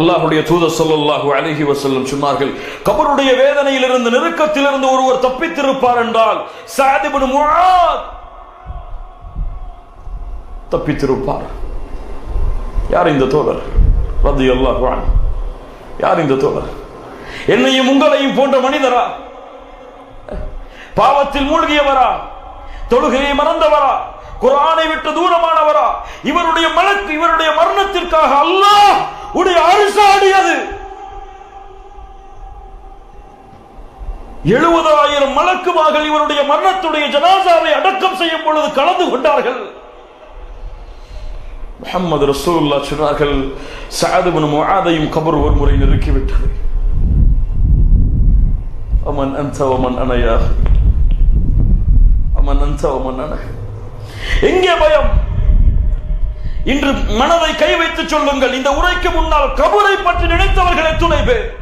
அல்லாஹுடைய தூதர் சொல்லல்லாஹு அழகி வசல்லம் சொன்னார்கள் கபருடைய வேதனையிலிருந்து நெருக்கத்திலிருந்து ஒருவர் தப்பித்திருப்பார் என்றால் சாதிபன் இப்னு தப்பித்திருப்பார். யார் இந்த தோழர்? ரலியல்லாஹு அல்லாஹ் யார் இந்த தோழர்? என்னையும் உங்களையும் போன்ற மனிதரா? பாவத்தில் மூழ்கியவரா? தொழுகையை மறந்தவரா? குரானை விட்டு தூரமானவரா? இவருடைய மலக்கு இவருடைய மரணத்திற்காக அல்லாஹ் உடைய அரசாடியது எழுபதாயிரம் மலக்குமார்கள் இவருடைய மரணத்துடைய ஜனாசாவை அடக்கம் செய்யும் பொழுது கலந்து கொண்டார்கள். முகமது ரசூல்லா சொன்னார்கள் சாதுபனும் ஆதையும் கபர் ஒரு முறை நெருக்கிவிட்டது. அமன் அன்த அமன் அனையா அமன் அன்த அமன் அன. எங்கே பயம்? இன்று மனதை கை வைத்து சொல்லுங்கள். இந்த உரைக்கு முன்னால் கபரை பற்றி நினைத்தவர்கள் எத்துணை பேர்?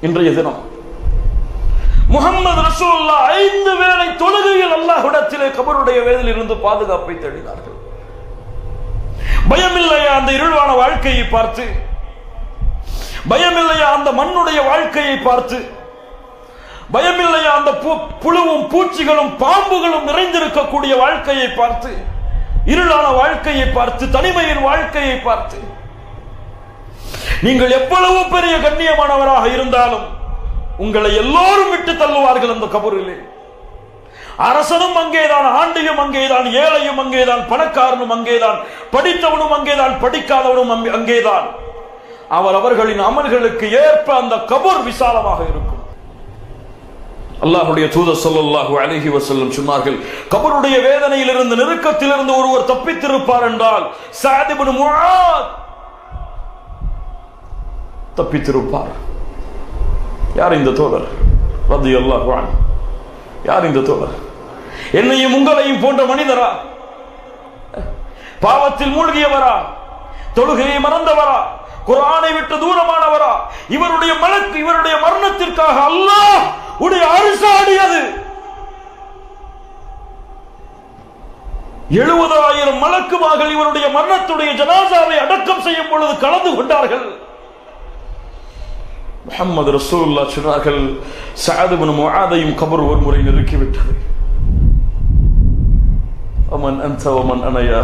இன்றைய தினம். முகமது ரசூல்லா ஐந்து வேளை தொழுகையில் அல்லாஹுடத்திலே கபருடைய வேதில் இருந்து பாதுகாப்பை தேடினார்கள். பயமில்லையா அந்த இருள்வான வாழ்க்கையை பார்த்து? பயமில்லையா அந்த மண்ணுடைய வாழ்க்கையை பார்த்து? பயமில்லையா அந்த பு- புழுவும் பூச்சிகளும் பாம்புகளும் நிறைந்திருக்கக்கூடிய வாழ்க்கையை பார்த்து? இருளான வாழ்க்கையை பார்த்து தனிமையின் வாழ்க்கையை பார்த்து. நீங்கள் எவ்வளவு பெரிய கண்ணியமானவராக இருந்தாலும் உங்களை எல்லோரும் விட்டு தள்ளுவார்கள் அந்த கபரிலே. அரசனும் அங்கேதான் ஆண்டியும் அங்கேதான் ஏழையும் அங்கேதான் பணக்காரனும் அங்கேதான் படித்தவனும் அங்கேதான் படிக்காதவனும் அங்கே- அங்கேதான். அவர் அவர்களின் அமல்களுக்கு ஏற்ப அந்த கபூர் விசாலமாக இருக்கும். அல்லாஹுடைய தூத ஸல்லல்லாஹு அலைஹி வசல்லம் சொன்னார்கள் கபருடைய வேதனையிலிருந்து நெருக்கத்திலிருந்து ஒருவர் தப்பித்திருப்பார் என்றால் சாதிபன் முழா தப்பித்திருப்பார். யார் இந்த தோழர்? ரலியல்லாஹு அன்ஹு. யார் இந்த தோழர்? என்னையும் உங்களையும் போன்ற மனிதரா? பாவத்தில் மூழ்கியவரா? தொழுகையை மறந்தவரா? குரானை விட்டு தூரமானவரா? இவருடைய மனக்கு இவருடைய மரணத்திற்காக அல்லாஹ் உடைய அரசாடியது. எழுபதாயிரம் மலக்குமார்கள் இவருடைய மரணத்துடைய ஜனாசாவை அடக்கம் செய்யும் பொழுது கலந்து கொண்டார்கள். முகமது ரசூல்லா சொன்னார்கள் சாதுபனும் ஆதையும் கபர் ஒரு முறை நெருக்கிவிட்டது. அமன் அன்த அமன் அனையா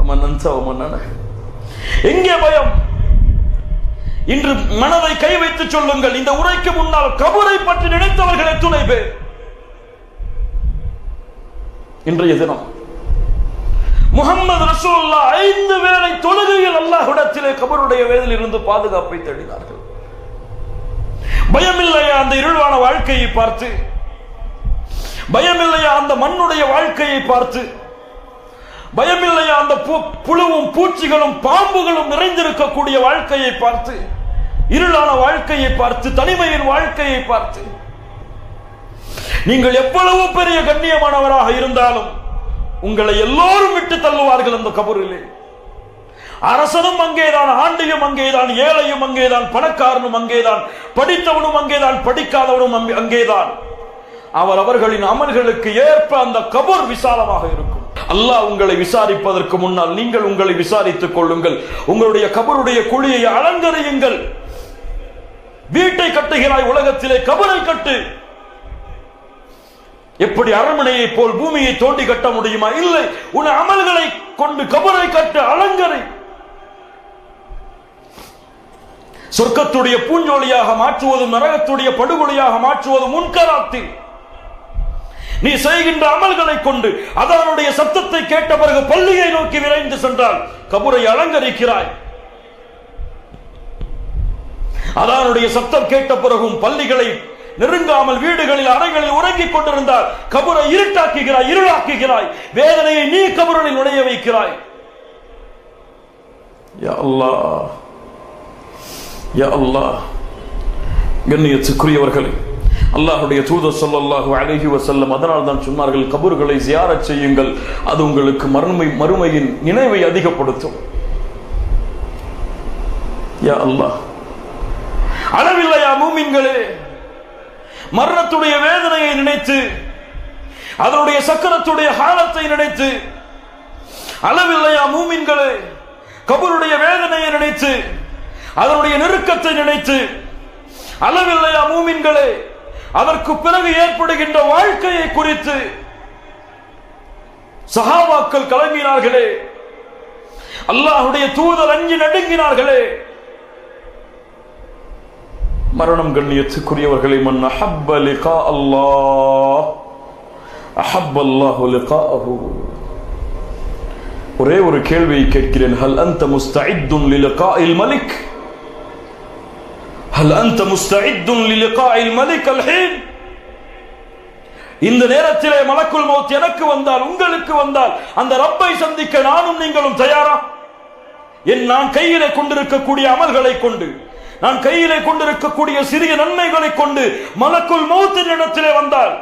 அமன் அன்த அமன் அன. எங்கே பயம்? இன்று மனதை கை வைத்து சொல்லுங்கள். இந்த உரைக்கு முன்னால் கபரை பற்றி நினைத்தவர்கள் எத்துணை பேர்? இன்றைய தினம். முகமது ரசூல்லா ஐந்து வேளை தொழுகையில் அல்லாஹ்விடத்திலே கபருடைய வேதில் இருந்து பாதுகாப்பை தேடினார்கள். பயமில்லையா அந்த இருள்வான வாழ்க்கையை பார்த்து? பயமில்லையா அந்த மண்ணுடைய வாழ்க்கையை பார்த்து? பயமில்லையா? அந்த புழுவும் பூச்சிகளும் பாம்புகளும் நிறைந்திருக்கக்கூடிய வாழ்க்கையை பார்த்து இருளான வாழ்க்கையை பார்த்து தனிமையின் வாழ்க்கையை பார்த்து நீங்கள் எவ்வளவு பெரிய கண்ணியமானவராக இருந்தாலும் உங்களை எல்லோரும் விட்டு தள்ளுவார்கள் அந்த கபரிலே. அரசனும் அங்கேதான் ஆண்டியும் அங்கேதான் ஏழையும் அங்கேதான் பணக்காரனும் அங்கேதான் படித்தவனும் அங்கேதான் படிக்காதவனும் அங்கே- அங்கேதான். அவர் அவர்களின் அமல்களுக்கு ஏற்ப அந்த கபர் விசாலமாக இருக்கும். அல்லாஹ் உங்களை விசாரிப்பதற்கு முன்னால் நீங்கள் உங்களை விசாரித்துக் கொள்ளுங்கள். உங்களுடைய கபருடைய குழியை அலங்கரியுங்கள். வீட்டை கட்டுகிறாய் உலகத்திலே கபரை கட்டு. எப்படி அரண்மனையை போல் பூமியை தோண்டி கட்ட முடியுமா? இல்லை. உன் அமல்களை கொண்டு கபரை கட்டு அலங்கரை. சொர்க்கத்துடைய பூஞ்சோலியாக மாற்றுவதும் நரகத்துடைய படுகொலையாக மாற்றுவதும் முன்கராத்தில் நீ செய்கின்ற அமல்களை கொண்டு அதனுடைய சத்தத்தை கேட்ட பிறகு பள்ளியை நோக்கி விரைந்து சென்றால் கபுரை அலங்கரிக்கிறாய். அதானுடைய சத்தம் கேட்ட பிறகும் பள்ளிகளை நெருங்காமல் வீடுகளில் அறைகளில் உறங்கிக் கொண்டிருந்தால் கபரை இருட்டாக்குகிறாய் இருளாக்குகிறாய். வேதனையை நீ கபுரனில் நுழைய வைக்கிறாய். யா அல்லாஹ் கண்ணியத்துக்குரியவர்களே அல்லாஹுடைய தூதர் சொல்லல்லாஹு அழகி வசல்லம் அதனால் தான் சொன்னார்கள் கபர்களை ஜியாரத் செய்யுங்கள். அது உங்களுக்கு மறுமை மறுமையின் நினைவை அதிகப்படுத்தும். யா அல்லாஹ். அளவில்லையா மூமின்களே. மரணத்துடைய வேதனையை நினைத்து அதனுடைய சக்கரத்துடைய ஹாலத்தை நினைத்து அளவில்லையா மூமின்களே. கபருடைய வேதனையை நினைத்து அதனுடைய நெருக்கத்தை நினைத்து அளவில்லையா மூமின்களே. அதற்கு பிறகு ஏற்படுகின்ற வாழ்க்கையை குறித்து சஹாபாக்கள் கலங்கினார்களே அல்லாஹுடைய தூதர் அஞ்சு நடுங்கினார்களே. மரணம் கண்ணியத்துக்குரியவர்களை மன் அஹப்ப லிகா அல்லாஹ் அஹப்ப அல்லாஹு லிகாஅஹு. ஒரே ஒரு கேள்வியை கேட்கிறேன். ஹல் அந்த முஸ்தஇத்துன் லிலிகாஇல் மலிக்? ஹல் அந்த முஸ்தஇத்துன் லிலிகாயில் மலிக் அல்ஹீன் இந்த நேரத்திலே மலக்குள் மௌத் எனக்கு வந்தால் உங்களுக்கு வந்தால் அந்த ரப்பை சந்திக்க நானும் நீங்களும் தயாரா? என் நான் கையிலே கொண்டிருக்கக்கூடிய அமல்களை கொண்டு நான் கையிலே கொண்டிருக்கக்கூடிய சிறிய நன்மைகளை கொண்டு மலக்குள் மௌத்தின் இடத்திலே வந்தால்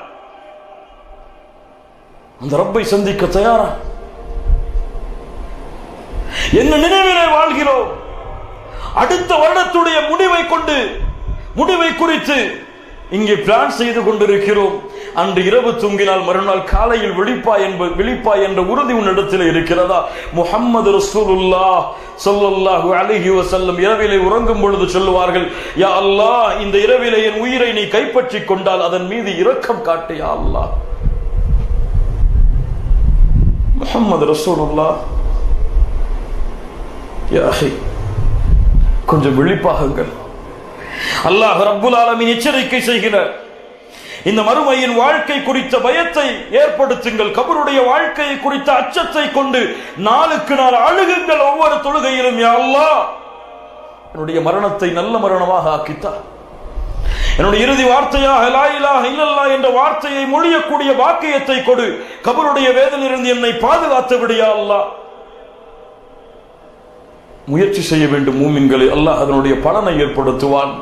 அந்த ரப்பை சந்திக்க தயாரா? என்ன நினைவிலே வாழ்கிறோம்? அடுத்த வருடத்துடைய முடிவை கொண்டு முடிவை குறித்து இங்கே பிளான் செய்து கொண்டிருக்கிறோம். அன்று இரவு தூங்கினால் மறுநாள் காலையில் விழிப்பாய் என்பது விழிப்பாய் என்ற உறுதி உன்னிடத்தில் இருக்கிறதா? முஹம்மது ரசூலுல்லா சொல்லல்லாஹு அலைஹி வசல்லம் இரவிலே உறங்கும் பொழுது சொல்லுவார்கள் யா அல்லாஹ் இந்த இரவிலே என் உயிரை நீ கைப்பற்றிக் கொண்டால் அதன் மீது இரக்கம் காட்டு யா அல்லாஹ். முஹம்மது ரசூலுல்லா யா கொஞ்சம் விழிப்பாகுங்கள். அல்லாஹ் ரப்புல் ஆலமின் எச்சரிக்கை செய்கிறார். இந்த மறுமையின் வாழ்க்கை குறித்த பயத்தை ஏற்படுத்துங்கள். கபருடைய வாழ்க்கையை குறித்த அச்சத்தை கொண்டு நாளுக்கு நாள் அழுகுங்கள் ஒவ்வொரு தொழுகையிலும் யா அல்லாஹ். என்னுடைய மரணத்தை நல்ல மரணமாக ஆக்கித்தா என்னுடைய இறுதி வார்த்தையாக லா இல்லல்லா என்ற வார்த்தையை மொழியக்கூடிய வாக்கியத்தை கொடு. கபருடைய வேதனிலிருந்து என்னை பாதுகாத்து விடியா அல்லாஹ். முயற்சி செய்ய வேண்டும் மூமின்களை அல்லாஹ் அதனுடைய பலனை ஏற்படுத்துவான்.